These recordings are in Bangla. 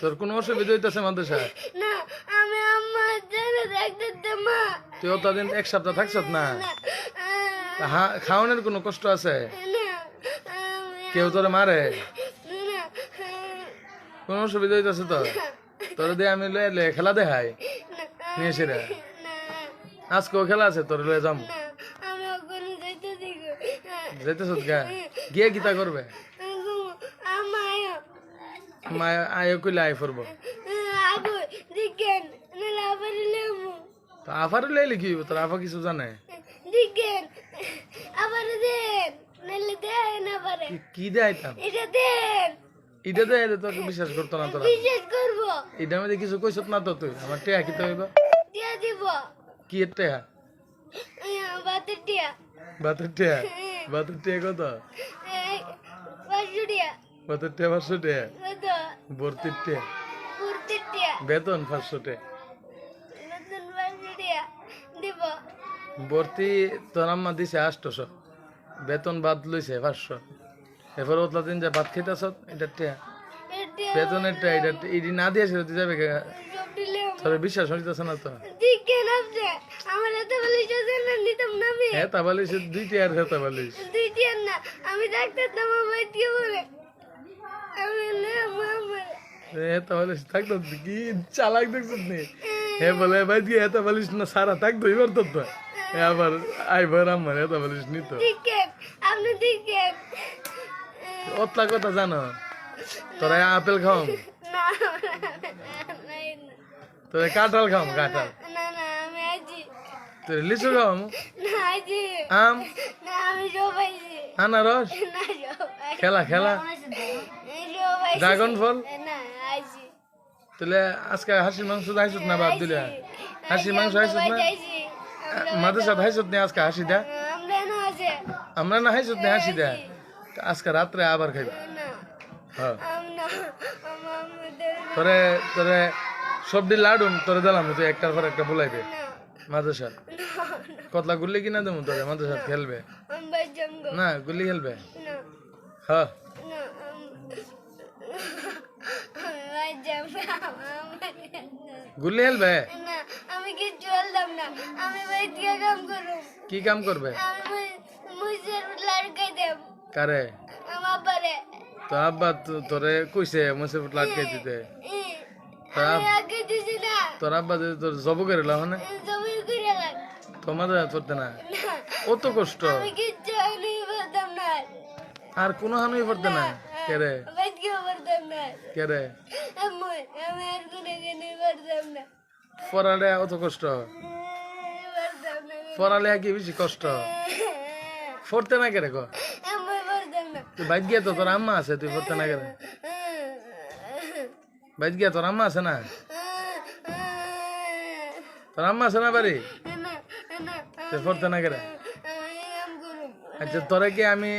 তোর কোনো অসুবিধা হইতেছে মাদ্রাসায়? না আমি আমার জন্য দেখতে মা। তুই অতদিন এক সপ্তাহ থাকছ না? খাওয়ানোর কোনো কষ্ট আছে? কেউ তোরে মারে? না কোনো অসুবিধা হইতেছে তো তোর দিয়ে আমি লয়ে খেলা দেখাই। নিয়ে এসে রে। আজকেও খেলা আছে তোর লয়ে যাম। যেতেছ গা? গিয়ে গীতা করবে। মা আয় কইলে আয় করব তো আফার লইলে কি তোর আফা কিছু জানে কি- দেখাইতাম এটা এটা তোকে বিশ্বাস করতো না তোরা বিশেষ করব এটা মধ্যে কিছু কইছত না তো তুই আমার টেয়া কি তো হইব দিয়া দিব কি টেয়া বাতের টিয়া বাতের টেয়া বাতের টেয়া কত পাঁচশো টিয়া বাতের টেয়া পাঁচশো টেয়া কত ভর্তির টিয়া বেতন পাঁচশো টেয়া ভর্তি তোর আম্মা দিছে আটশোশো বেতন বাদ লইছে পাঁচশো। এরপর ওতলা দিন যা ভাত খেতেছ এটা টেয়া। বেতনের টেয়া এটা ইডি না দিয়ে সেটা তুই যাবে? তোর বিশ্বাস হইতেছে না তো। আমার এত বলে না নিতাম না আমি। বালিশ দুই টেয়ার হেতা বালিশ। দুই টিয়ার না আমি ডাক্তার তো আমার বালিশ থাকতো কি চালাক দেখছিস নি? হে বলে ভাই হেতা বালিশ না সারা থাকতো এবার তো তো। এ আবার আইবার আমার নিত দিকেন আপনি দিকেন অতলা কথা জানো তোরা আপেল খাও না নাই না তোরা কাঁঠাল খাও কাঁঠাল। না না তোর লিচু খাও আম। না আনারস। খেলা খেলা। ড্রাগন ফল? তাহলে আজকে হাসির মাংস হাইছত না বাদ দিলে? হাসির মাংস হাইছত না? যাইছি মাদের সাথে হাইছত নি আজকে হাসি দা? আমরা না আছে আমরা না হাইছত নি হাসি দা? আজকে রাত্রে আবার খাইব? হ্যাঁ। তোরে তোরে সবজি লাডুম তোরে দিলাম তুই একটার পর একটা বলাইবে মাদের সাথে কতলা গুল্লি কিনা দেবো তোরে? মাদের সাথে খেলবে। না গুল্লি খেলবে? হ্যাঁ। না খেলবে না আমি না আমি কাম করুম। কি কাম করবে? আমি মুঝে লড়কাই দেব কারে? আমার পরে তো আব্বা তোরে কইছে মুসে লাটকাই দিতে। না। তোর আব্বা যদি তোর জব করে লাভ না করে লাগ। তোমার করতে না না অত কষ্ট? না। আর কোনো হানুই পড়তে না কেরে? না কেরে আমি আমি আর কোনো কিনে বলতাম না পড়ালে অত কষ্ট পড়ালে কি বেশি কষ্ট পড়তে না কেরে ক তুই বাইক গিয়া তো তোর আম্মা আছে তুই পড়তে না কেরে বাইক গিয়া তোর আম্মা আছে না তোর আম্মা আছে না বাড়ি তুই পড়তে না কেরে আচ্ছা তোরে কি আমি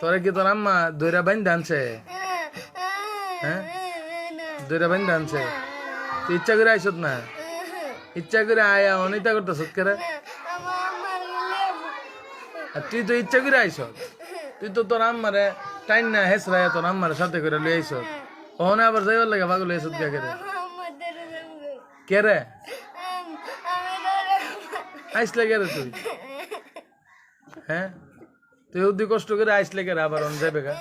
তোরে কি তোর আম্মা দইরা বাইন্দা আনছে হ্যাঁ? দইরা বাইন্দা আনছে। তুই ইচ্ছা করে আইসত না? ইচ্ছা করে আয়া, অনিতা করতেছ কেরে আমার আমার আর তুই তো ইচ্ছা করে আইস তুই তো তোর আম্মারে টাইম না হেসরায় তোর আম্মারে সাথে করে লই আইস ওখানে আবার যাইবার লাগে পাগল আইসত কে কেরে আমাদের জঙ্গল কে রে? আমি ধরে আইসলে কে রে তুই? হ্যাঁ? তুই উদ্দি কষ্ট করে আইসলে কে রে? আবার অন যাবে গা?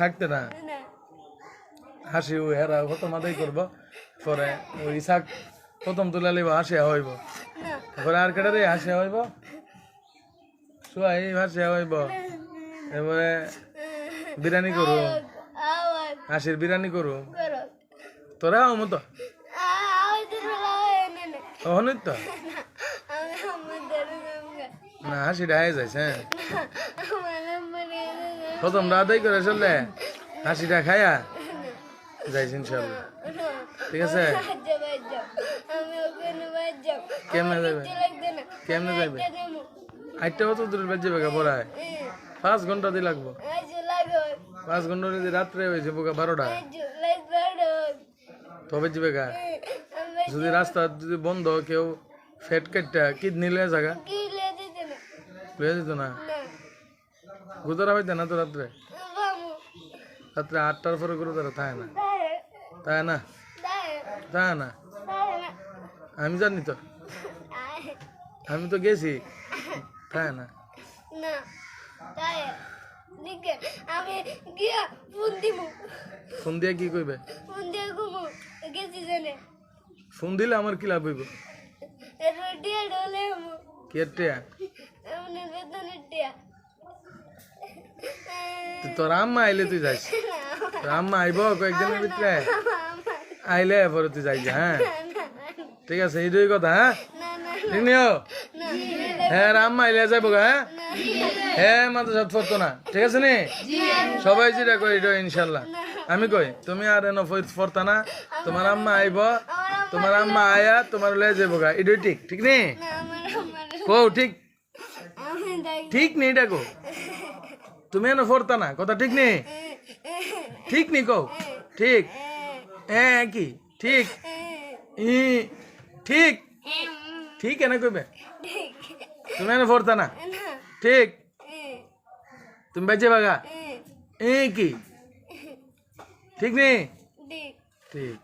থাকতে না। হাসি ও হেরা কত মাথায় করব পরে ওই ইসাক প্রথম তুলে লিব হাসি হইব। পরে আর কেটে রে হাসি হইব। শুয়াই হাসি হইব। এবারে বিরিয়ানি করু। হাসির বিরিয়ানি করু। তোরা মতো। অহনিত? তো না হাসিটা হয়ে যাইছে হ্যাঁ। প্রথম রাতেই করে চললে হাসিটা খায়া যাইছি ইনশাল্লাহ ঠিক আছে? কেমনে যাবে? কেমনে যাবে? আটটা কত দূর বেজে বেগা পড়ায়? পাঁচ ঘণ্টা দিয়ে লাগবো। পাঁচ ঘণ্টা যদি রাত্রে হয়েছে বোকা বারোটা। তবে যাবে গা? যদি রাস্তা যদি বন্ধ কেউ ফেট কেটটা কিডনি লয়ে না। লয়ে যেত না। গুদরা হইতে না তো রাত্রে? রাত্রে আটটার পরে গুরুদারা থাকে না? তাই না? তাই না? আমি জানি তো। আমি তো গেছি। তাই না? আমি গিয়া ফোন দিব ফোন দিয়ে কি কইবে? ফোন দিয়ে ঘুমো গেছি জানে ফোন দিলে আমার কি লাভ হইব? রুটিয়া ডলে বেতনের টিয়া। তোর আম্মা আইলে তুই যাইস তোর আম্মা আইব কয়েকদিনের ভিতরে। আইলে পরে তুই যাইস হ্যাঁ? ঠিক আছে এইটুই কথা হ্যাঁ? ঠিক নিও? হ্যাঁ আম্মা আইলে যাইব হ্যাঁ? হ্যাঁ মাথা সাত ফরতো না। ঠিক আছে নি? সবাই যেটা কই এটা ইনশাল্লাহ। আমি কই তুমি আর এনো ফরতা না? তোমার আম্মা আইব তোমার আম্মা আয়া তোমার লয়ে যাব গা। এটাই ঠিক ঠিক নি? কো ঠিক। ঠিক নেই এটা কো তুমি এনো ফরতা না, কথা ঠিক নেই? ঠিক নি কো ঠিক। হ্যাঁ কি? ঠিক। ই, ঠিক। ঠিক এনে কইবে? তুমি এনে ফরতা না? ঠিক। তুমি বেঁচে বাগা? এ কি? ঠিক নেই ঠিক।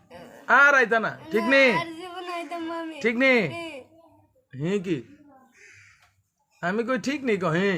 আর আইতা না? ঠিক নেই ঠিক নেই হ্যাঁ কি? আমি কই ঠিক নেই কো হ্যাঁ